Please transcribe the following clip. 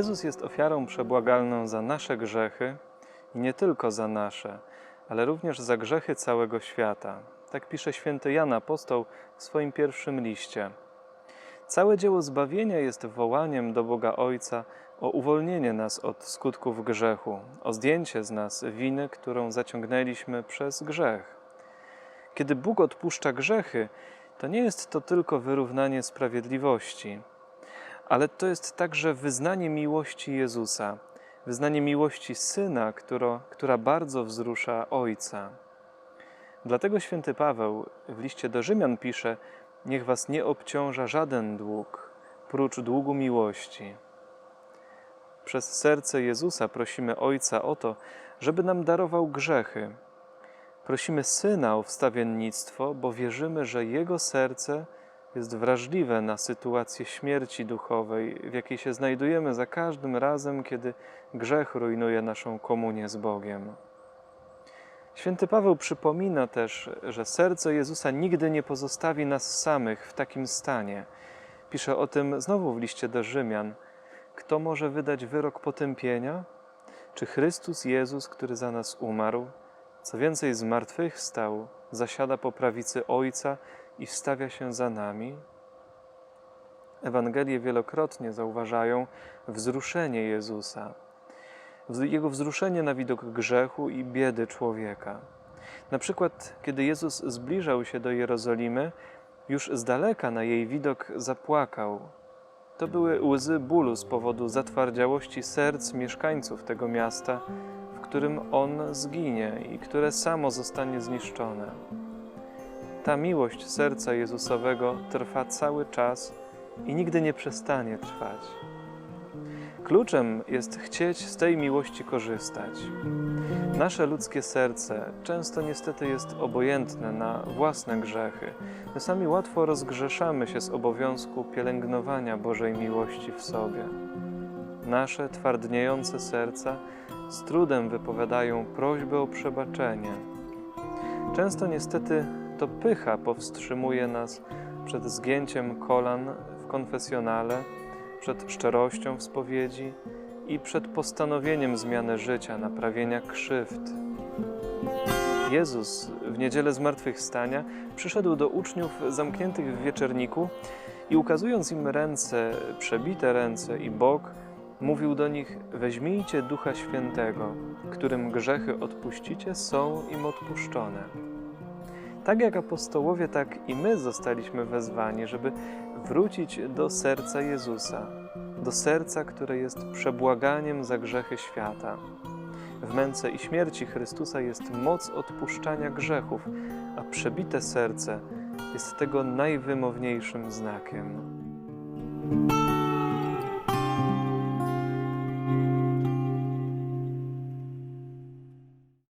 Jezus jest ofiarą przebłagalną za nasze grzechy i nie tylko za nasze, ale również za grzechy całego świata. Tak pisze święty Jan Apostoł w swoim pierwszym liście. Całe dzieło zbawienia jest wołaniem do Boga Ojca o uwolnienie nas od skutków grzechu, o zdjęcie z nas winy, którą zaciągnęliśmy przez grzech. Kiedy Bóg odpuszcza grzechy, to nie jest to tylko wyrównanie sprawiedliwości, ale to jest także wyznanie miłości Jezusa, wyznanie miłości Syna, która, która bardzo wzrusza Ojca. Dlatego święty Paweł w liście do Rzymian pisze: Niech was nie obciąża żaden dług, prócz długu miłości. Przez serce Jezusa prosimy Ojca o to, żeby nam darował grzechy. Prosimy Syna o wstawiennictwo, bo wierzymy, że Jego serce jest wrażliwe na sytuację śmierci duchowej, w jakiej się znajdujemy za każdym razem, kiedy grzech rujnuje naszą komunię z Bogiem. Święty Paweł przypomina też, że serce Jezusa nigdy nie pozostawi nas samych w takim stanie. Pisze o tym znowu w liście do Rzymian. Kto może wydać wyrok potępienia? Czy Chrystus Jezus, który za nas umarł, co więcej zmartwychwstał, zasiada po prawicy Ojca i wstawia się za nami? Ewangelie wielokrotnie zauważają wzruszenie Jezusa, jego wzruszenie na widok grzechu i biedy człowieka. Na przykład, kiedy Jezus zbliżał się do Jerozolimy, już z daleka na jej widok zapłakał. To były łzy bólu z powodu zatwardziałości serc mieszkańców tego miasta, w którym on zginie i które samo zostanie zniszczone. Ta miłość serca Jezusowego trwa cały czas i nigdy nie przestanie trwać. Kluczem jest chcieć z tej miłości korzystać. Nasze ludzkie serce często niestety jest obojętne na własne grzechy. My sami łatwo rozgrzeszamy się z obowiązku pielęgnowania Bożej miłości w sobie. Nasze twardniejące serca z trudem wypowiadają prośbę o przebaczenie. Często niestety to pycha powstrzymuje nas przed zgięciem kolan w konfesjonale, przed szczerością w spowiedzi i przed postanowieniem zmiany życia, naprawienia krzywd. Jezus w niedzielę zmartwychwstania przyszedł do uczniów zamkniętych w wieczerniku i ukazując im ręce, przebite ręce i bok, mówił do nich: Weźmijcie Ducha Świętego, którym grzechy odpuścicie, są im odpuszczone. Tak jak apostołowie, tak i my zostaliśmy wezwani, żeby wrócić do serca Jezusa, do serca, które jest przebłaganiem za grzechy świata. W męce i śmierci Chrystusa jest moc odpuszczania grzechów, a przebite serce jest tego najwymowniejszym znakiem.